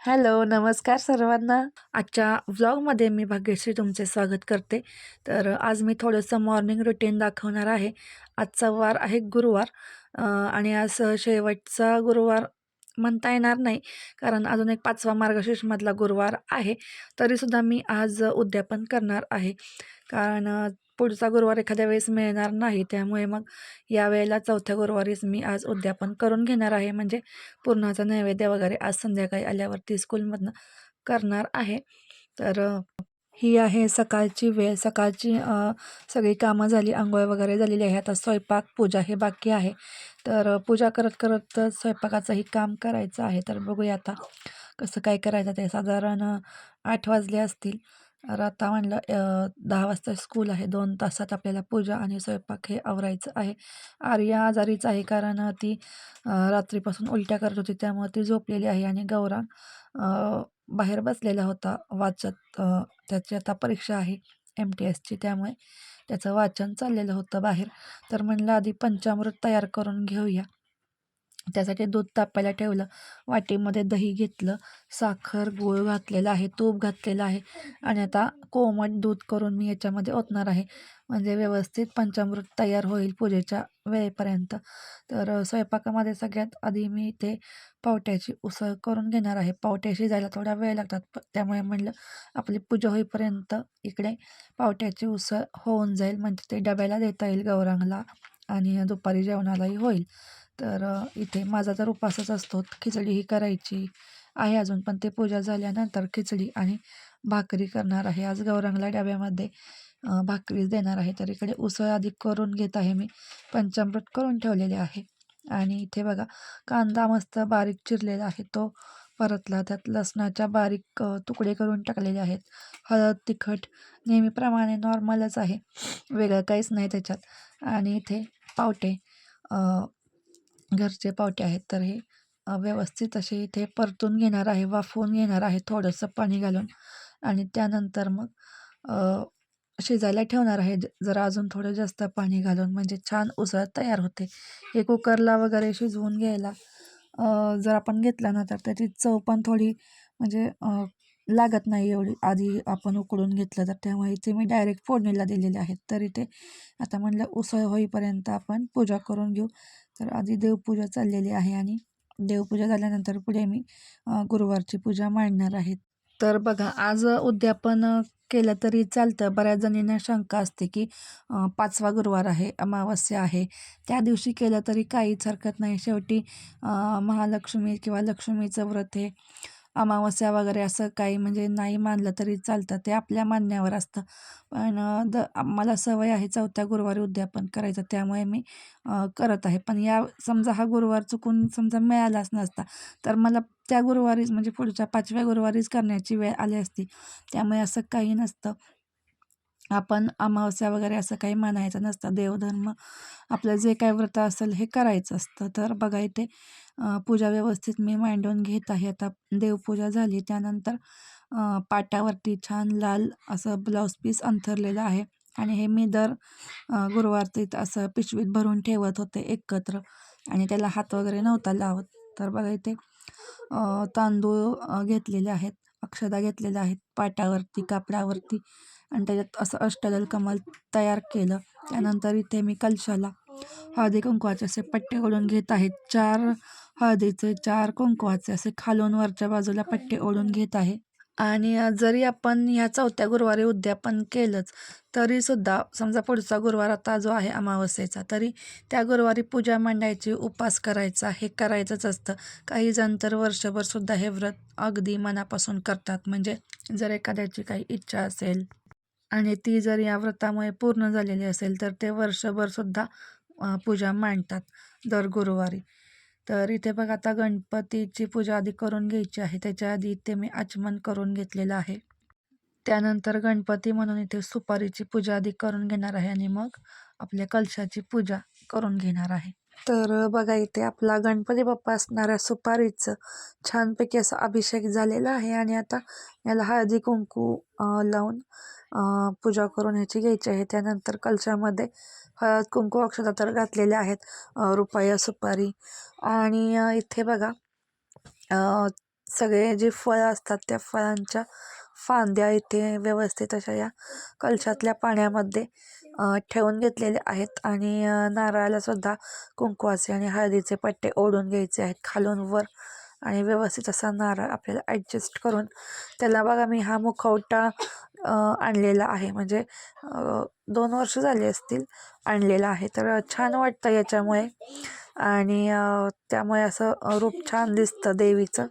Hello, नमस्कार सर्वांना. आजच्या व्लॉगमध्ये मी भाग्यश्री तुमचे स्वागत करते. तर आज मी थोडंसं मॉर्निंग रुटीन दाखवणार आहे. आजचा वार आहे गुरुवार आणि आज शेवटचा गुरुवार म्हणता येणार नाही, कारण अजून एक पाचवा मार्गशीर्षमधला गुरुवार आहे. तरीसुद्धा मी आज उद्यापन करणार आहे. कारण पुढचा गुरुवार एखाद्या वेळेस मिळणार नाही. त्यामुळे मग यावेळेला चौथ्या गुरुवारीच मी आज उद्यापन करून घेणार आहे. म्हणजे पूर्णाचा नैवेद्य वगैरे आज संध्याकाळी आल्यावरती स्कूलमधनं करणार आहे. तर ही आहे सकाळची वेळ. सकाळची सगळी कामं झाली, आंघोळ वगैरे झालेली आहे. आता स्वयंपाक, पूजा हे बाकी आहे. तर पूजा करत करत स्वयंपाकाचंही काम करायचं आहे. तर बघूया आता कसं काय करायचं ते. साधारण आठ वाजले असतील. तर आता म्हणलं दहा वाजता स्कूल आहे. दोन तासात आपल्याला पूजा आणि स्वयंपाक हे आवरायचं आहे. आर्या आजारीच आहे कारण ती रात्रीपासून उलट्या करत होती त्यामुळे ती झोपलेली आहे आणि गौरांग बाहेर बसलेला होता वाचत. त्याची आता परीक्षा आहे एम टी एसची त्यामुळे त्याचं वाचन चाललेलं होतं बाहेर. तर म्हणलं आधी पंचामृत तयार करून घेऊया. त्यासाठी दूध तापायला ठेवलं. वाटीमध्ये दही घेतलं, साखर, गूळ घातलेला आहे, तूप घातलेलं आहे आणि आता कोमट दूध करून मी याच्यामध्ये ओतणार आहे. म्हणजे व्यवस्थित पंचामृत तयार होईल पूजेच्या वेळेपर्यंत. तर स्वयंपाकामध्ये सगळ्यात आधी मी इथे पावट्याची उसळ करून घेणार आहे. पावट्याशी शिजायला थोडा वेळ लागतात. प त्यामुळे म्हणलं आपली पूजा होईपर्यंत इकडे पावट्याची उसळ होऊन जाईल. म्हणजे ते डब्याला देता येईल गौरांगला आणि दुपारी जेवणालाही होईल. तर इथे माझा तर उपासच असतो. खिचडी ही करायची आहे अजून, पण ते पूजा झाल्यानंतर खिचडी आणि भाकरी करणार आहे. आज गौरांगला डब्यामध्ये भाकरीच देणार आहे. तर इकडे उसळ आधी करून घेत आहे मी. पंचामृत करून ठेवलेले आहे आणि इथे बघा कांदा मस्त बारीक चिरलेला आहे तो परतला. त्यात लसणाच्या बारीक तुकडे करून टाकलेले आहेत. हळद, तिखट नेहमीप्रमाणे नॉर्मलच आहे. वेगळं काहीच नाही त्याच्यात आणि इथे पावटे घरचे पावटे आहेत. तर हे व्यवस्थित असे इथे परतून घेणार आहे, वाफवून घेणार आहे थोडंसं पाणी घालून आणि त्यानंतर मग शिजायला ठेवणार आहे. जरा अजून थोडं जास्त पाणी घालून म्हणजे छान उसळ तयार होते. हे कुकरला वगैरे शिजवून घ्यायला जर आपण घेतला ना तर त्याची चव पण थोडी म्हणजे लागत नाही एवढी आधी आपण उकडून घेतलं तर. त्यामुळे इथे मी डायरेक्ट फोडणीला दिलेले आहेत. तर इथे आता म्हणलं उसळ होईपर्यंत आपण पूजा करून घेऊ. तर आधी देवपूजा चाललेली आहे आणि देवपूजा झाल्यानंतर पुढे मी गुरुवारची पूजा मांडणार आहे. तर बघा आज उद्यापन केलं तरी चालतं. बऱ्याच जणींना शंका असते की पाचवा गुरुवार आहे, अमावस्या आहे. त्या दिवशी केलं तरी काहीच हरकत नाही. शेवटी महालक्ष्मी किंवा लक्ष्मीचं व्रत हे अमावस्या वगैरे असं काही म्हणजे नाही मानलं तरी चालतं. ते आपल्या मानण्यावर असतं. पण द मला सवय आहे चौथ्या गुरुवारी उद्यापन करायचं त्यामुळे मी करत आहे. पण या समजा हा गुरुवार चुकून समजा मिळालाच नसता, तर मला त्या गुरुवारीच म्हणजे पुढच्या पाचव्या गुरुवारीच करण्याची वेळ आली असती. त्यामुळे असं काही नसतं. आपण अमावस्या वगैरे असं काही मानायचं नसतं. देवधर्म आपलं जे काही व्रत असेल हे करायचं असतं. तर बघा इथे पूजा व्यवस्थित मी मांडून घेत आहे. आता देवपूजा झाली त्यानंतर पाट्यावरती पाटावरती छान लाल असं ब्लाऊज पीस अंथरलेलं आहे आणि हे मी दर गुरुवारतीत असं पिशवीत भरून ठेवत होते एकत्र आणि त्याला हात वगैरे नव्हता लावत. तर बघा इथे तांदूळ घेतलेले आहेत, अक्षदा घेतलेल्या आहेत पाटावरती, कापडावरती आणि त्याच्यात असं अष्टदल कमल तयार केलं. त्यानंतर इथे मी कलशाला हळदी कुंकवाचे असे पट्टे ओढून घेत आहेत. चार हळदीचे, चार कुंकवाचे असे खालून वरच्या बाजूला पट्टे ओढून घेत आहे. आणि जरी आपण ह्या चौथ्या गुरुवारी उद्यापन केलंच, तरीसुद्धा समजा पुढचा गुरुवार आता जो आहे अमावस्येचा, तरी त्या गुरुवारी पूजा मांडायची, उपवास करायचा, हे करायचंच असतं. काही जण तर वर्षभरसुद्धा हे व्रत अगदी मनापासून करतात. म्हणजे जर एखाद्याची काही इच्छा असेल आणि ती जर या व्रतामुळे पूर्ण झालेली असेल, तर ते वर्षभरसुद्धा पूजा मांडतात दर गुरुवारी. तर इथे बघा आता गणपतीची पूजा आधी करून घ्यायची आहे. त्याच्या आधी इथे मी आचमन करून घेतलेलं आहे. त्यानंतर गणपती म्हणून इथे सुपारीची पूजा आधी करून घेणार आहे आणि मग आपल्या कलशाची पूजा करून घेणार आहे. तर बघा इथे आपला गणपती बाप्पा असणाऱ्या सुपारीचं छानपैकी असा अभिषेक झालेला आहे आणि आता याला हळदी कुंकू लावून पूजा करून ह्याची घ्यायची आहे. त्यानंतर कलशामध्ये हळद कुंकू अक्षता तर घातलेल्या आहेत रुपया सुपारी आणि इथे बघा सगळे जे फळं असतात त्या फळांच्या फांद्या इथे व्यवस्थित अशा या कलशातल्या पाण्यामध्ये ठेवून घेतलेले आहेत आणि नारळालासुद्धा नारळाला सुद्धा कुंकवाचे आणि हळदीचे पट्टे ओढून घ्यायचे आहेत खालून वर आणि व्यवस्थित असा नारळ आपल्याला ॲडजस्ट करून त्याला बघा मी हा मुखवटा आणलेला आहे. म्हणजे दोन वर्ष झाली असतील आणलेला आहे. तर छान वाटतं याच्यामुळे आणि त्यामुळे असं रूप छान दिसतं देवीचं.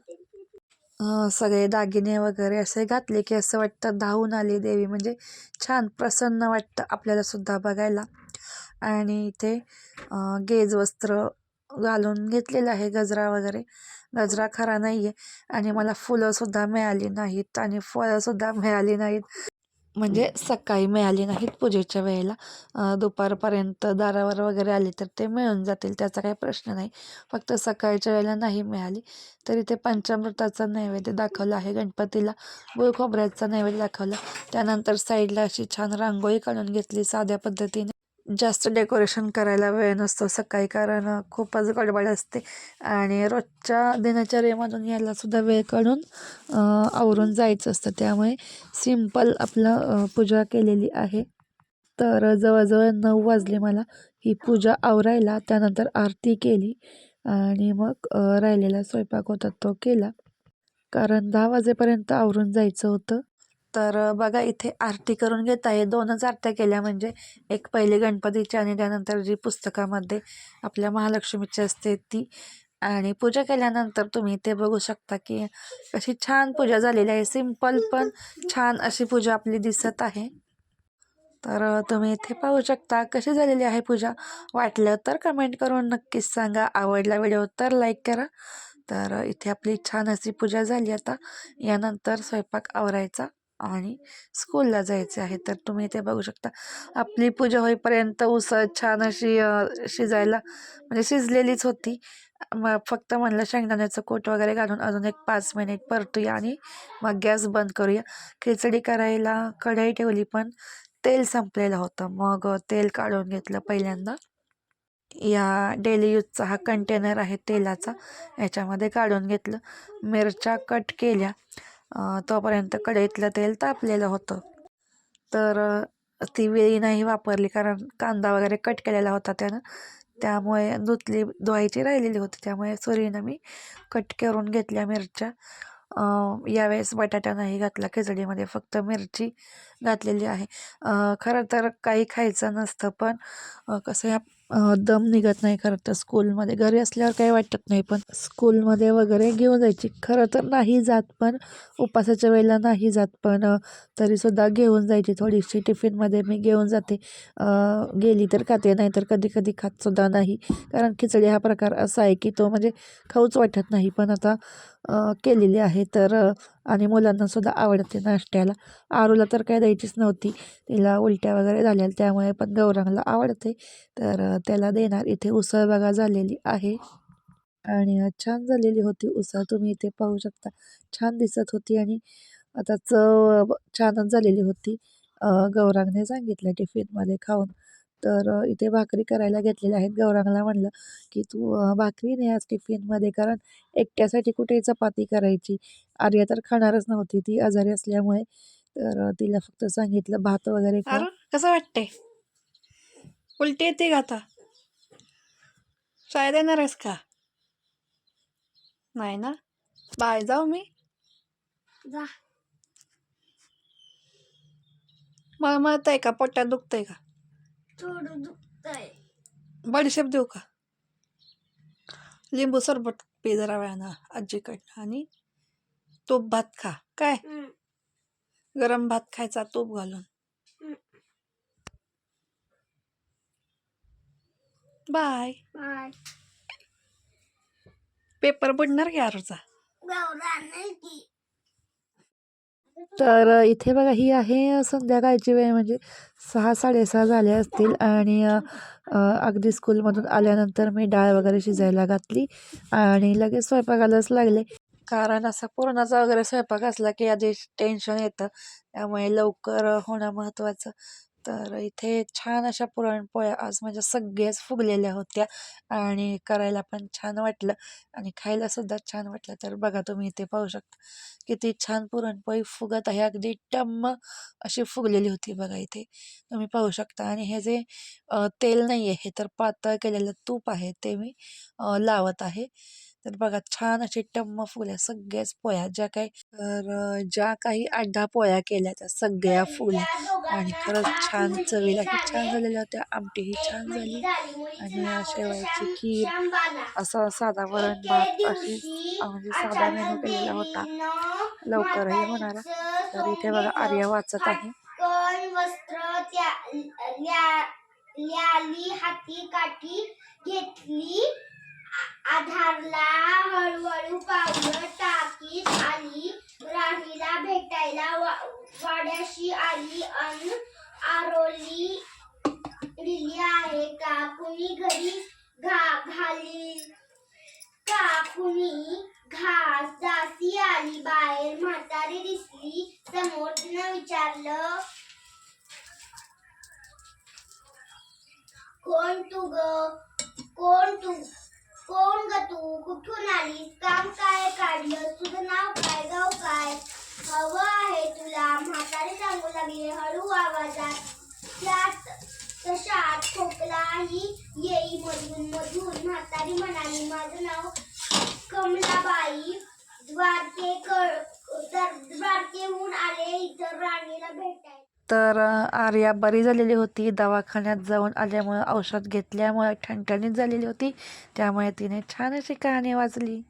सगळे दागिने वगैरे असे घातले की असं वाटतं धावून आली देवी. म्हणजे छान प्रसन्न वाटतं आपल्यालासुद्धा बघायला. आणि इथे गेज वस्त्र घालून घेतलेलं आहे गजरा वगैरे. गजरा खरा नाही आहे आणि मला फुलंसुद्धा मिळाली नाहीत आणि फळंसुद्धा मिळाली नाहीत. म्हणजे सकाळी मिळाली नाहीत पूजेच्या वेळेला. दुपारपर्यंत दारावर वगैरे आली तर ते मिळून जातील त्याचा काही प्रश्न नाही. फक्त सकाळच्या वेळेला नाही मिळाली. तर इथे पंचामृताचा नैवेद्य दाखवला आहे. गणपतीला गुळ खोबऱ्याचा नैवेद्य दाखवला. त्यानंतर साईडला अशी छान रांगोळी काढून घेतली साध्या पद्धतीने. जास्त डेकोरेशन करायला वेळ नसतो सकाळी कारण खूपच गडबड असते. आणि रोजच्या दिनचर्येमधून याला सुद्धा वेळ काढून आवरून जायचं असतं. त्यामुळे सिंपल आपलं पूजा केलेली आहे. तर जवळजवळ नऊ वाजले मला ही पूजा आवरायला. त्यानंतर आरती केली आणि मग राहिलेला स्वयंपाक होता तो केला. कारण दहा वाजेपर्यंत आवरून जायचं होतं. तर बघा इथे आरती करून घेत आहे दोनच आरत्या केल्या. म्हणजे एक पहिली गणपतीची आणि त्यानंतर जी पुस्तकामध्ये आपल्या महालक्ष्मीची असते ती. आणि पूजा केल्यानंतर तुम्ही ते बघू शकता की अशी छान पूजा झालेली आहे. सिंपल पण छान अशी पूजा आपली दिसत आहे. तर तुम्ही इथे पाहू शकता कशी झालेली आहे पूजा. वाटलं तर कमेंट करून नक्कीच सांगा. आवडला व्हिडिओ तर लाईक करा. तर इथे आपली छान अशी पूजा झाली आता. यानंतर स्वयंपाक आवरायचा. आणि स्कूलला जायचे आहे. तर तुम्ही इथे बघू शकता. आपली पूजा होईपर्यंत उसळ छान अशी शिजायला म्हणजे शिजलेलीच होती. मग फक्त म्हणलं शेंगदाण्याचं कोट वगैरे घालून अजून एक पाच मिनिट परतूया आणि मग गॅस बंद करूया. खिचडी करायला कढई ठेवली पण तेल संपलेलं होतं. मग तेल काढून घेतलं पहिल्यांदा. या डेली यूजचा हा कंटेनर आहे तेलाचा. याच्यामध्ये काढून घेतलं. मिरच्या कट केल्या. तोपर्यंत कढईतलं तेल तापलेलं होतं. तर ती वेळी नाही वापरली कारण कांदा वगैरे कट केलेला होता त्यानं. त्यामुळे धुतली धुवायची राहिलेली होती. त्यामुळे सुरीनं मी कट करून घेतल्या मिरच्या. यावेळेस बटाटा नाही घातला खिचडीमध्ये फक्त मिरची घातलेली आहे. खरं तर काही खायचं नसतं पण कसं ह्या दम निघत नाही खरं तर स्कूलमध्ये. घरी असल्यावर काही वाटत नाही पण स्कूलमध्ये वगैरे घेऊन जायची. खरं तर नाही जात पण उपासाच्या वेळेला नाही जात पण तरीसुद्धा घेऊन जायची थोडीशी. टिफिनमध्ये मी घेऊन जाते. गेली तर खाते नाही तर कधी कधी खातसुद्धा नाही. कारण खिचडी हा प्रकार असा आहे की तो म्हणजे खाऊच वाटत नाही. पण आता केलेली आहे तर आणि मुलांना सुद्धा आवडते नाश्त्याला. आरूला तर काय द्यायचीच नव्हती. तिला उलट्या वगैरे झाल्या त्यामुळे पण गौरांगला आवडते. तर त्याला देणार. इथे उसळ बघा झालेली आहे. आणि छान झालेली होती उसळ. तुम्ही इथे पाहू शकता. छान दिसत होती आणि आता चव छानच झालेली होती. गौरांगने सांगितलं टिफिनमध्ये खाऊन. तर इथे भाकरी करायला घेतलेल्या आहेत. गौरांगला म्हणलं की तू भाकरी नाही आज टिफिनमध्ये कारण एकट्यासाठी कुठे चपाती करायची आर्या तर खाणारच नव्हती. ती आजारी असल्यामुळे तर तिला फक्त सांगितलं भात वगैरे खा. कसं वाटते उलटी येते का आता? शाळेत येणार आहेस का? नाही ना? बाय जाऊ मी. जा. मला मळत आहे का? पोटात दुखतंय का? थोडं दुखतंय बडीशेप देऊ का लिंबू सरबत पे जरा वेळानं आजीकडनं आणि तोप भात खा काय गरम भात खायचा तोप घालून बाय बाय पेपर बुडणार की आरूचा नाही की तर इथे बघा ही आहे संध्याकाळची वेळ. म्हणजे सहा साडेसहा झाले असतील आणि अगदी स्कूलमधून आल्यानंतर मी डाळ वगैरे शिजायला घातली आणि लगेच स्वयंपाकालाच लागले. कारण असा पुरणाचा वगैरे स्वयंपाक असला की आधी टेन्शन येतं. त्यामुळे लवकर होणं महत्त्वाचं. तर इथे छान अशा पुरणपोळ्या आज म्हणजे सगळ्याच फुगलेल्या होत्या आणि करायला पण छान वाटलं आणि खायला सुद्धा छान वाटलं. तर बघा तुम्ही इथे पाहू शकता किती छान पुरणपोळी फुगत आहे. अगदी टम्म अशी फुगलेली होती बघा इथे. तुम्ही पाहू शकता आणि हे जे तेल नाही आहे हे तर पातळ केलेलं तूप आहे ते मी लावत आहे. तर बघा छान असे टम्म फुल्या सगळ्याच पोळ्या ज्या काही तर ज्या काही आठ दहा पोळ्या केल्या त्या सगळ्या फुल्या आणि खरंच छान चवीलाही छान झालेल्या होत्या आमटीही छान झाली. आणि या शेवयाची खीर असा साधा वरण भात अशी म्हणजे साधा मेनू केलेला होता. लवकरही होणारा तर इथे बघा आर्या वाचत आहे. हाती काठी घेतली. आधारला हळूहळू पावलं टाकीत आली राणीला भेटायला वा- वाड्याशी आली अन आरोली दिली आहे. का कुणी घरी घा घाली? का कुणी घास दासी आली? बाहेर म्हातारी दिसली. समोर तिनं विचारलं कोण तू ग? कोण तू? कोण ग तू? कुठून आलीस? काम काय? काढलं तुझं नाव काय? गाव काय? हवं आहे तुला. म्हातारी सांगू लागले हळू आवाजात. त्यात तशात खोकलाही येई मधून मधून. म्हातारी म्हणाली माझं नाव तर आर्या बरी झालेली होती. दवाखान्यात जाऊन आल्यामुळं औषध घेतल्यामुळे ठणठणीत झालेली होती. त्यामुळे तिने छान अशी कहाणी वाचली.